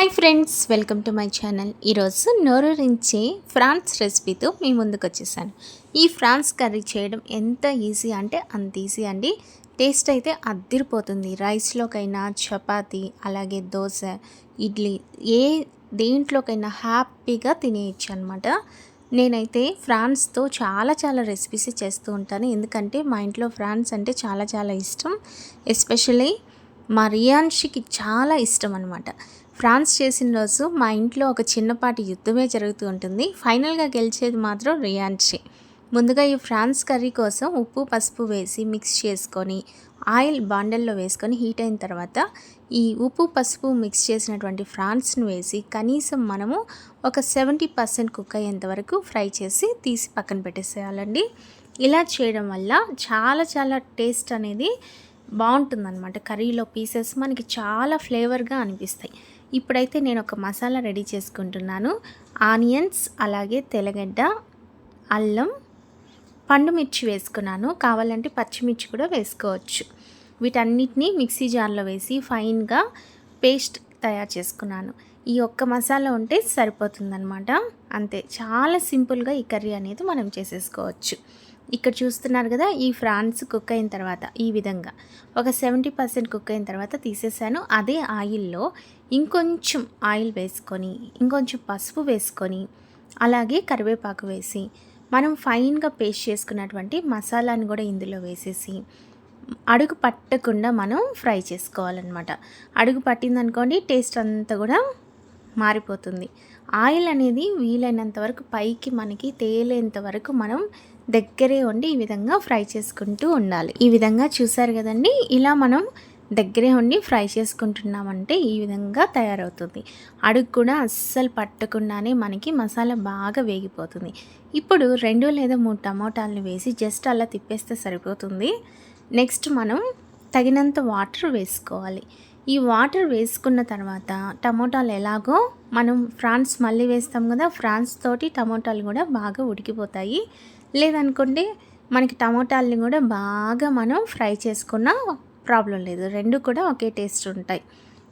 Hi friends welcome to my channel. ఈరోజు నోరూరించే France రెసిపీతో మీ ముందుకు వచ్చేసాను. ఈ ఫ్రాన్స్ కర్రీ చేయడం ఎంత ఈజీ అంటే అంత ఈజీ అండి. టేస్ట్ అయితే అద్దిరిపోతుంది. రైస్లోకైనా చపాతి అలాగే దోశ ఇడ్లీ ఏ దేంట్లోకైనా హ్యాపీగా తినేయచ్చు అనమాట నేనైతే ఫ్రాన్స్తో చాలా చాలా రెసిపీస్ చేస్తూ ఉంటాను. ఎందుకంటే మా ఇంట్లో ఫ్రాన్స్ అంటే చాలా చాలా ఇష్టం. ఎస్పెషలీ మా రియాన్షికి చాలా ఇష్టం అనమాట ఫ్రాన్స్ చేసిన రోజు మా ఇంట్లో ఒక చిన్నపాటి యుద్ధమే జరుగుతూ ఉంటుంది. ఫైనల్గా గెలిచేది మాత్రం రియాన్షి. ముందుగా ఈ ఫ్రాన్స్ కర్రీ కోసం ఉప్పు పసుపు వేసి మిక్స్ చేసుకొని ఆయిల్ బాండల్లో వేసుకొని హీట్ అయిన తర్వాత ఈ ఉప్పు పసుపు మిక్స్ చేసినటువంటి ఫ్రాన్స్ను వేసి కనీసం మనము ఒక సెవెంటీ పర్సెంట్ కుక్ అయ్యేంత వరకు ఫ్రై చేసి తీసి పక్కన పెట్టేసేయాలండి. ఇలా చేయడం వల్ల చాలా చాలా టేస్ట్ అనేది బాగుంటుందన్నమాట. కర్రీలో పీసెస్ మనకి చాలా ఫ్లేవర్గా అనిపిస్తాయి. ఇప్పుడైతే నేను ఒక మసాలా రెడీ చేసుకుంటున్నాను. ఆనియన్స్ అలాగే తెల్లగడ్డ అల్లం పండు మిర్చి వేసుకున్నాను. కావాలంటే పచ్చిమిర్చి కూడా వేసుకోవచ్చు. వీటన్నిటిని మిక్సీ జార్లో వేసి ఫైన్గా పేస్ట్ తయారు చేసుకున్నాను. ఈ ఒక్క మసాలా ఉంటే సరిపోతుందన్నమాట. అంతే చాలా సింపుల్గా ఈ కర్రీ అనేది మనం చేసేసుకోవచ్చు. ఇక్కడ చూస్తున్నారు కదా ఈ ఫ్రాన్స్ కుక్ అయిన తర్వాత ఈ విధంగా. ఒక సెవెంటీ పర్సెంట్ కుక్ అయిన తర్వాత తీసేసాను. అదే ఆయిల్లో ఇంకొంచెం ఆయిల్ వేసుకొని ఇంకొంచెం పసుపు వేసుకొని అలాగే కరివేపాకు వేసి మనం ఫైన్గా పేస్ట్ చేసుకున్నటువంటి మసాలాని కూడా ఇందులో వేసేసి అడుగు పట్టకుండా మనం ఫ్రై చేసుకోవాలన్నమాట. అడుగు పట్టిందనుకోండి టేస్ట్ అంతా కూడా మారిపోతుంది. ఆయిల్ అనేది వీలైనంత వరకు పైకి మనకి తేలేంత వరకు మనం దగ్గరే ఉండి ఈ విధంగా ఫ్రై చేసుకుంటూ ఉండాలి. ఈ విధంగా చూసారు కదండి ఇలా మనం దగ్గరే ఉండి ఫ్రై చేసుకుంటున్నామంటే ఈ విధంగా తయారవుతుంది. అడుగు కూడా అస్సలు పట్టకుండానే మనకి మసాలా బాగా వేగిపోతుంది. ఇప్పుడు రెండు లేదా మూడు టమోటాలను వేసి జస్ట్ అలా తిప్పేస్తే సరిపోతుంది. నెక్స్ట్ మనం తగినంత వాటర్ వేసుకోవాలి. ఈ వాటర్ వేసుకున్న తర్వాత టమోటాలు ఎలాగో మనం ఫ్రాన్స్ మళ్ళీ వేస్తాం కదా ఫ్రాన్స్ తోటి టమోటాలు కూడా బాగా ఉడికిపోతాయి. లేదనుకోండి మనకి టమోటాలని కూడా బాగా మనం ఫ్రై చేసుకున్న ప్రాబ్లం లేదు. రెండు కూడా ఒకే టేస్ట్ ఉంటాయి.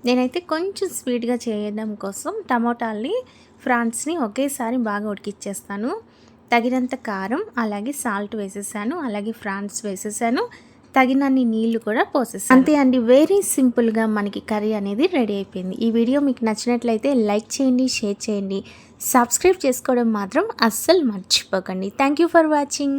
నేనైతే కొంచెం స్వీట్గా చేయడం కోసం టమోటాల్ని ఫ్రాన్స్ని ఒకేసారి బాగా ఉడికిచ్చేస్తాను. తగినంత కారం అలాగే సాల్ట్ వేసేసాను అలాగే ఫ్రాన్స్ వేసేసాను. తగినన్ని నీళ్ళు కూడా పోసేస్తాను అంతే అండి. వెరీ సింపుల్గా మనకి కర్రీ అనేది రెడీ అయిపోయింది. ఈ వీడియో మీకు నచ్చినట్లయితే లైక్ చేయండి షేర్ చేయండి. సబ్స్క్రైబ్ చేసుకోవడం మాత్రం అస్సలు మర్చిపోకండి. Thank you for watching